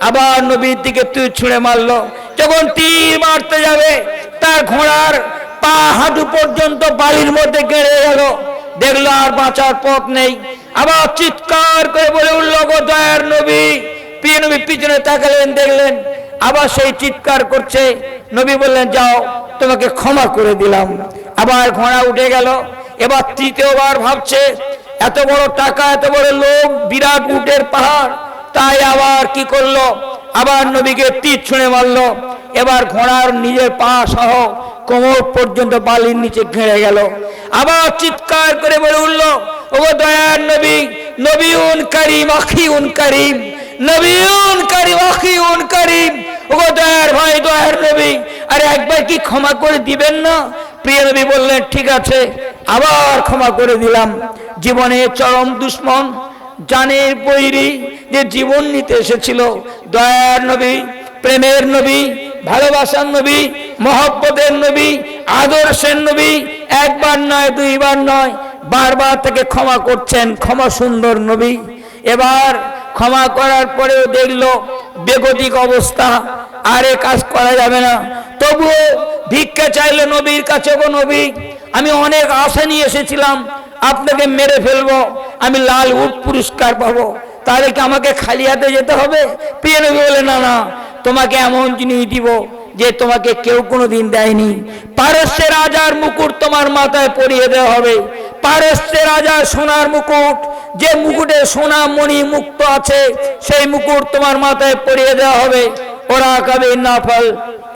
আবার নবীর দিকে তুই ছুঁড়ে মারলো। যখন তীর মারতে যাবে, তার ঘোড়ার পা হাঁটু পর্যন্ত বালির মধ্যে গেড়ে গেল। দেখল আর বাঁচার পথ নেই। আবার চিৎকার করে বলে উঠল গো দয়ার নবী। প্রিয় নবী পিছনে তাকালেন, দেখলেন আবার সেই চিৎকার করছে। নবী বললেন, যাও, তোমাকে ক্ষমা করে দিলাম। আবার ঘোড়া উঠে গেল। এবার তৃতীয়বার ভাবছে, এত বড় টাকা, এত বড় লোক, বিরাট উটের পাহাড় তাই আবার কি করল? আবার নবীকে তীর ছুঁড়ে মারলো। এবার ঘোড়ার নিজের পা সহ কোমর পর্যন্ত বালির নিচে ঘেড়ে গেল। আবার চিৎকার করে বলে উঠল ও দয়ার নবী নবীন করিম, আখিউন করিম নবীন করিম, আখিউন করিম। ও দয়ার ভাই, দয়ার নবী, আরে একবার কি ক্ষমা করে দিবেন না? প্রিয় নবী বললেন, ঠিক আছে, আবার ক্ষমা করে দিলাম। জীবনে চরম দুশ্মন জানের বৈরি যে জীবন নিতে এসেছিল, দয়ার নবী, প্রেমের নবী, ভালোবাসার নবী, মহব্বতের নবী, আদর্শের নবী, একবার নয়, দুইবার নয়, বারবার তাকে ক্ষমা করছেন, ক্ষমা সুন্দর নবী। এবার ক্ষমা করার পরেও দেখল, বেগতিক অবস্থা, আরে কাজ করা যাবে না। তবুও ভিক্ষা চাইলে নবীর কাছে গো নবী, আমি অনেক আশা নিয়ে এসেছিলাম আপনাকে মেরে ফেলব, আমি লাল উট পুরস্কার পাবো। তাহলে কি আমাকে খালি হাতে যেতে হবে? প্রিয় নবী বলে, না না, তোমাকে এমন জিনিস দিব যে তোমাকে কেউ কোনো দিন দেয়নি। পারস্যের রাজার মুকুট তোমার মাথায় পরিয়ে দেওয়া হবে। পারস্যের রাজার সোনার মুকুট, যে মুকুটে সোনা মণি মুক্ত আছে, সেই মুকুট তোমার মাথায় পরিয়ে দেওয়া হবে। ওরা কবে নাফল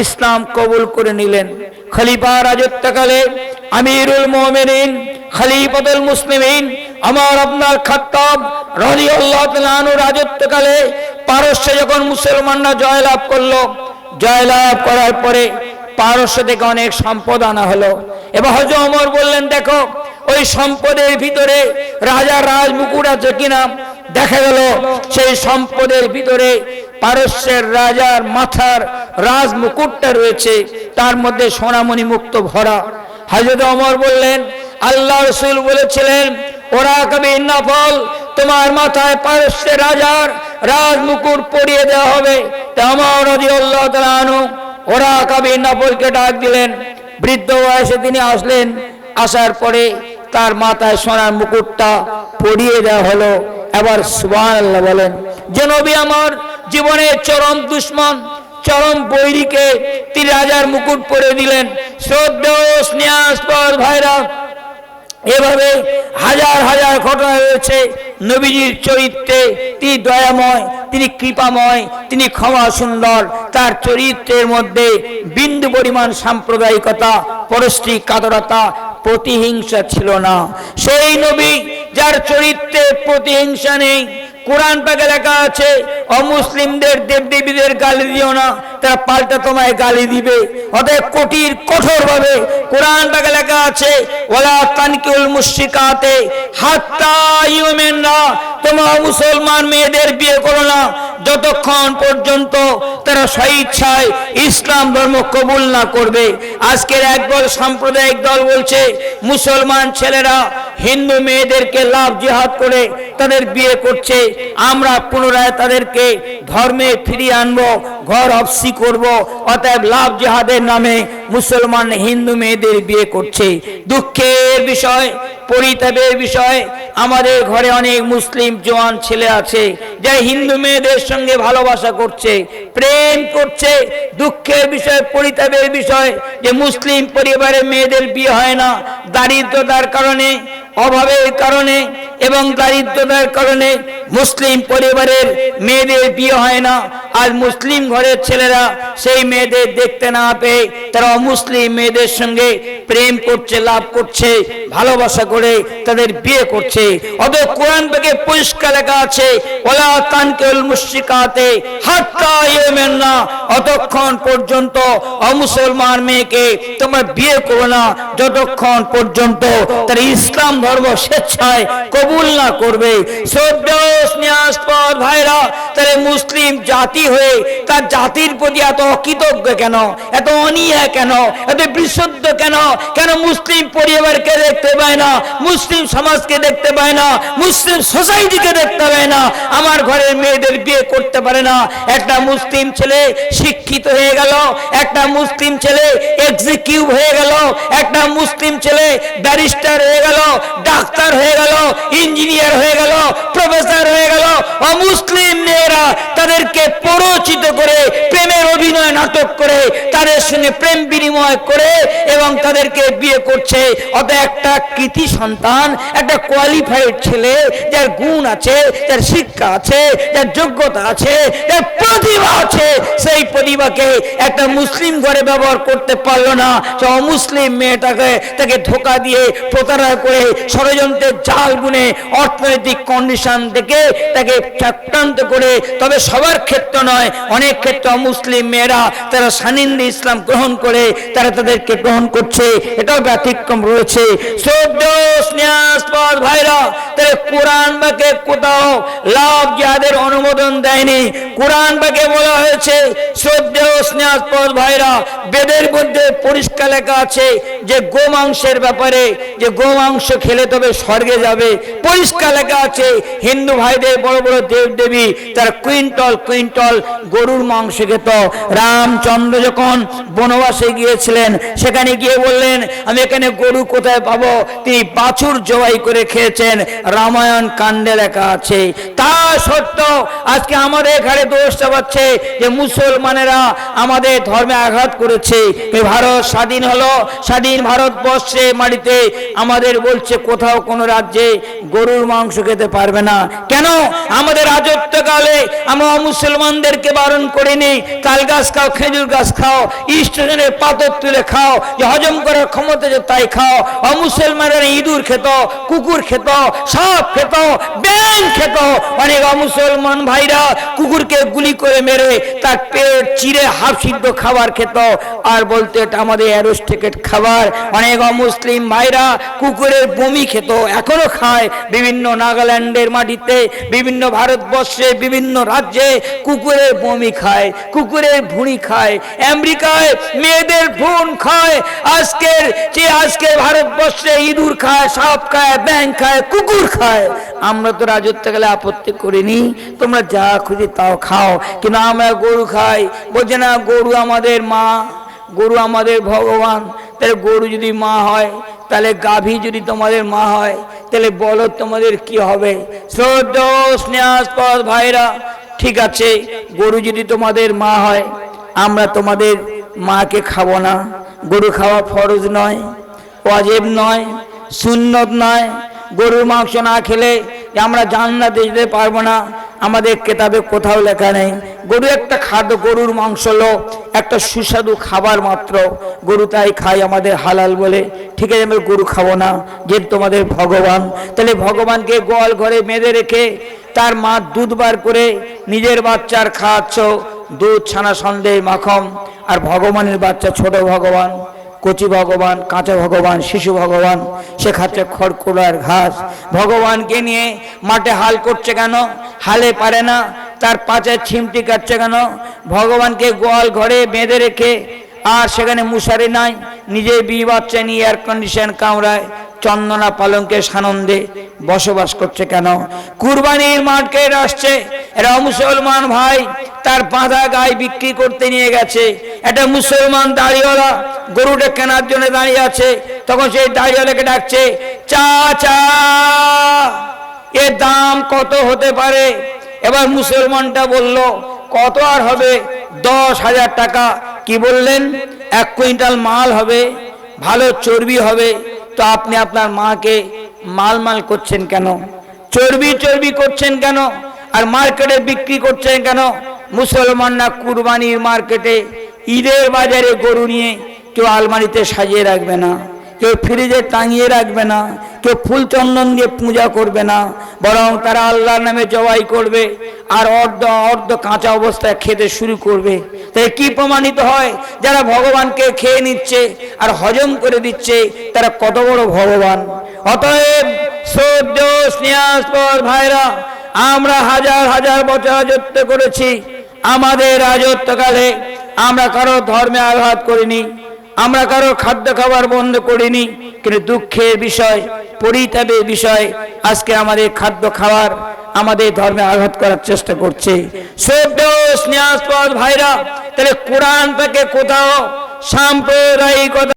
ইসলাম কবুল করে নিলেন। খলিফা রাজত্বকালে আমিরুল মোমেনিন, খলিফাতুল মুসলিমিন, আমার আপনার খাত্তাব রাদিয়াল্লাহু তাআলা আনহু রাজত্বকালে পারস্যে যখন মুসলমানরা জয়লাভ করল, জয়লাভ করার পরে পারস্য থেকে অনেক সম্পদ আনা হলো। এবার হজ অমর বললেন, দেখো, ওই সম্পদের ভিতরে রাজ মুকুট আছে কিনা? দেখা গেল, সেই সম্পদের ভিতরে পারস্যের রাজার মাথার রাজ মুকুটটা রয়েছে, তার মধ্যে সোনামণি মুক্ত ভরা। হাজরত অমর বললেন, আল্লাহ রসুল বলেছিলেন, ওরা কবি নফল, তোমার মাথায় পারস্যের রাজার রাজ মুকুট পরিয়ে দেওয়া হবে। তা আমার নদী আল্লাহ তালু ওরা কবি নফলকে ডাক দিলেন। বৃদ্ধ বয়সে তিনি আসলেন, আসার পরে তার মাথায় সোনার মুকুটটা পরিয়ে দেওয়া হলো। এবার আল্লাহ বলেন, যে নবী আমার জীবনের চরম দুশ্মন, চরম বৈরীকে তিনি রাজার মুকুট পরে দিলেন। শ্রদ্ধেয় স্নেহাস্পদ ভাইরা, এভাবে হাজার হাজার ঘটনা রয়েছে নবীজির চরিত্রে। তিনি দয়াময়, তিনি কৃপাময়, তিনি ক্ষমা সুন্দর। তার চরিত্রের মধ্যে বিন্দু পরিমাণ সাম্প্রদায়িকতা, পরশ্রী কাতরতা, প্রতিহিংসা ছিল না। সেই নবী যার চরিত্রে প্রতিহিংসা নেই কোরআন পাকে লেখা আছে, অমুসলিমদের দেবদেবীদের গালি দিও না, তারা পাল্টা তোমায় গালি দিবে। অতএব কঠির কঠোর ভাবে কোরআন পাকে লেখা আছে ওলা তানকিউল মুশরিকাতে হাত্তা না তোমরা মুসলমান মেয়েদের বিয়ে করো না যতক্ষণ পর্যন্ত তারা স্বইচ্ছায় ইসলাম ধর্ম কবুল না করবে। আজকের একদল সাম্প্রদায়িক দল বলছে, মুসলমান ছেলেরা হিন্দু মেয়েদেরকে লাভ জিহাদ করে তাদের বিয়ে করছে। আমরা পুনরায় তাদেরকে ধর্মে ফিরিয়ে আনব, ঘর অফসি করব, অতএব লাভ জিহাদের নামে মুসলমান হিন্দু মেয়েদের বিয়ে করছে। দুঃখের বিষয় পরিতাপের বিষয় আমাদের ঘরে অনেক মুসলিম জওয়ান ছেলে আছে যা হিন্দু মেয়েদের সঙ্গে ভালোবাসা করছে, প্রেম করছে, দুঃখের বিষয়, পরিতাপের বিষয়, যে মুসলিম পরিবারের মেয়েদের বিয়ে হয় না, দারিদ্রতার কারণে, অভাবের কারণে এবং দারিদ্রতার কারণে মুসলিম পরিবারের মেয়েদের বিয়ে হয় না আর মুসলিম ঘরের ছেলেরা সেই মেয়েদের দেখতে না পেয়ে তারা অমুসলিম মেয়েদের সঙ্গে প্রেম করছে, লাভ করছে, ভালোবাসা করে তাদের বিয়ে করছে। অত কোরআন থেকে পরিষ্কার লেখা আছে ওলা তানকেল মুশরিকাতে হাত্তা ইয়েমেন না অতক্ষণ পর্যন্ত অমুসলমান মেয়েকে তোমরা বিয়ে করো না, যতক্ষণ পর্যন্ত তার ইসলাম ধর্ম স্বেচ্ছায় কবুল না করবে। শ্রদ্ধেয় স্নেহাস্পদ ভাইরা, তাহলে মুসলিম জাতি জাতি হয়ে, তার জাতির প্রতি এত অকৃতজ্ঞ কেন? এত অনীহা কেন? এত বিশুদ্ধ কেন? কেন মুসলিম পরিবারকে দেখতে পায় না? মুসলিম সমাজকে দেখতে পায় না? মুসলিম সোসাইটিকে দেখতে পায় না? আমার ঘরের মেয়েদের বিয়ে করতে পারে না? একটা মুসলিম ছেলে শিক্ষিত হয়ে গেল, একটা মুসলিম ছেলে এক্সিকিউটিভ হয়ে গেল, একটা মুসলিম ছেলে ব্যারিস্টার হয়ে গেল, ডাক্তার হয়ে গেল ইঞ্জিনিয়ার হয়ে গেল প্রফেসর হয়ে গেল। অমুসলিম মেয়েরা তাদেরকে পরচিত করে, প্রেমের অভিনয় নাটক করে, তাদের সঙ্গে প্রেম বিনিময় করে এবং তাদেরকে বিয়ে করছে। অত একটা কৃতি সন্তান, একটা কোয়ালিফাইড ছেলে, যার গুণ আছে, যার শিক্ষা আছে, যার যোগ্যতা আছে, যার প্রতিভা আছে, সেই প্রতিভাকে একটা মুসলিম ঘরে ব্যবহার করতে পারল না। সে অমুসলিম মেয়েটাকে তাকে ধোকা দিয়ে প্রতারণা করে ষড়যন্ত্রের জাল গুনে অর্থনৈতিক কন্ডিশন থেকে তাকে চক্রান্ত করে। তবে সবার ক্ষেত্র নয়। অনেক ক্ষেত্রে অমুসলিম মেয়েরা তারা সানিন্দে ইসলাম গ্রহণ করে, তারা তাদেরকে গ্রহণ করছে। এটাও ব্যতিক্রম রয়েছে। কোথাও লাভ যাদের অনুমোদন দেয়নি। কোরআন বাকে বলা হয়েছে হিন্দু ভাইদের, বড় বড় দেব দেবী তার কুইন্টল কুইন্টল গরুর মাংস খেত। রামচন্দ্র যখন বনবাসে গিয়েছিলেন, সেখানে গিয়ে বললেন, আমি এখানে গরু কোথায় পাবো? তিনি বাছুর জবাই করে খেয়েছেন। রামায়ণ কাণ্ডে লেখা আছে, তা সত্য আজকে আমাদের এখানে দোষ চাপাচ্ছে যে মুসলমানেরা আমাদের ধর্মে আঘাত করেছে। ভারত স্বাধীন হলো, স্বাধীন ভারতবর্ষে মাটিতে আমাদের বলছে কোথাও কোনো রাজ্যে গরুর মাংস খেতে পারবে না। কেন? আমাদের রাজত্বকালে আমরা মুসলমানদেরকে বারণ করিনি, তাল গাছ খাও, খেজুর গাছ খাও স্টেশনের পাথর তুলে খাও, যে হজম করার ক্ষমতা যে তাই খাও, অমুসলমানেরা ইঁদুর খেত, কুকুর খেত, সাপ খেত ব্যাং খেত। অনেক অমুসলমান ভাইরা কুকুরকে গুলি করে মেরে তার পেট চিরে হাফ সিদ্ধ খাবার খেত। আর বলতে, এটা আমাদের অ্যারোস্টেকেট খাবার। অনেক অমুসলিম ভাইরা কুকুরের বমি খেত, এখনও খায়। বিভিন্ন নাগাল্যান্ডের মাটিতে, বিভিন্ন ভারতবর্ষে, বিভিন্ন রাজ্যে কুকুরের বমি খায়, কুকুরের ভুঁড়ি খায়। আমেরিকায় মেয়েদের ভ্রূণ খায়, আজকের যে আজকে ভারতবর্ষে ইঁদুর খায়, সাপ খায় ব্যাং খায়, কুকুর খায়। আমরা তো রাজত্ব গেলে আপত্তি করিনি। তোমরা যা খুঁজি তাও খাও। কিন্তু আমরা গরু খাই বলছে, না, গরু আমাদের মা, গরু আমাদের ভগবান। তাহলে গরু যদি মা হয়, তাহলে গাভী যদি তোমাদের মা হয়, তাহলে বলো তোমাদের কি হবে? শ্রদ্ধ স্নেহাস্পদ ভাইরা, ঠিক আছে, গরু যদি তোমাদের মা হয়, আমরা তোমাদের মাকে খাব না। গরু খাওয়া ফরজ নয়, ওয়াজেব নয়, সুন্নত নয়। গরুর মাংস না খেলে আমরা জান্নাতে যেতে পারব না। আমাদের কেতাবে কোথাও লেখা নেই। গরু একটা খাদ্য, গরুর মাংস হলো একটা সুস্বাদু খাবার মাত্র। গরু তাই খাই আমাদের হালাল বলে। ঠিক আছে, আমরা গরু খাব না যে তোমাদের ভগবান। তাহলে ভগবানকে গোয়াল ঘরে বেঁধে রেখে তার মা দুধ বার করে নিজের বাচ্চার খাওয়াচ্ছ। দুধ ছানা সন্দেহ মাখম আর ভগবানের বাচ্চা ছোট ভগবান। কচি ভগবান, কাঁচা ভগবান, শিশু ভগবান সে খাচ্ছে খড়কুড়ার ঘাস। ভগবানকে নিয়ে মাঠে হাল করছে কেন? হালে পারে না, তার পাচের ছিমটি কাটছে কেন? ভগবানকে গোয়াল ঘরে বেঁধে রেখে আর সেখানে মুশারি নাই নিজে বিয়ে বাচ্চা নিয়ে এয়ার কন্ডিশন কামড়ায়। চন্দনা পালঙ্কে সানন্দে বসবাস করছে কেন? কুরবানির মাঠকে আসছে। এরা মুসলমান ভাই, তার বাঁধা গায়ে বিক্রি করতে নিয়ে গেছে। একটা মুসলমান দাঁড়িয়েওয়ালা গরুটা কেনার জন্য দাঁড়িয়ে আছে। তখন সেই দাঁড়িয়েওয়ালাকে ডাকছে চা চা এর দাম কত হতে পারে? এবার মুসলমানটা বলল, কত আর হবে? দশ হাজার টাকা। কি বললেন? এক কুইন্টাল মাল হবে, ভালো চর্বি হবে। তো আপনি আপনার মাকে মাল মাল করছেন কেন? চর্বি চর্বি করছেন কেন? আর মার্কেটে বিক্রি করছেন কেন? মুসলমানরা কুরবানির মার্কেটে ঈদের বাজারে গরু নিয়ে কেউ আলমারিতে সাজিয়ে রাখবে না। কেউ ফ্রিজে টাঙিয়ে রাখবে না, কেউ ফুল চন্দন দিয়ে পূজা করবে না, বরং তারা আল্লাহর নামে জবাই করবে আর অর্ধ অর্ধ কাঁচা অবস্থায় খেতে শুরু করবে। তাই কি প্রমাণিত হয়? যারা ভগবানকে খেয়ে নিচ্ছে আর হজম করে দিচ্ছে, তারা কত বড় ভগবান। অতএব সদ্য স্নেহাস্পদ ভাইরা, আমরা হাজার হাজার বছর রাজত্ব করেছি, আমাদের রাজত্বকালে আমরা কারও ধর্মে আঘাত করিনি। আমরা কারও খাদ্য খাবার বন্ধ করিনি, কিন্তু দুঃখের বিষয়, পরিতাপের বিষয়, আজকে আমাদের খাদ্য খাওয়ার আমাদের ধর্মে আঘাত করার চেষ্টা করছে। ভাইরা, তাহলে কোরআন থেকে কোথাও সাম্প্রদায়িকতা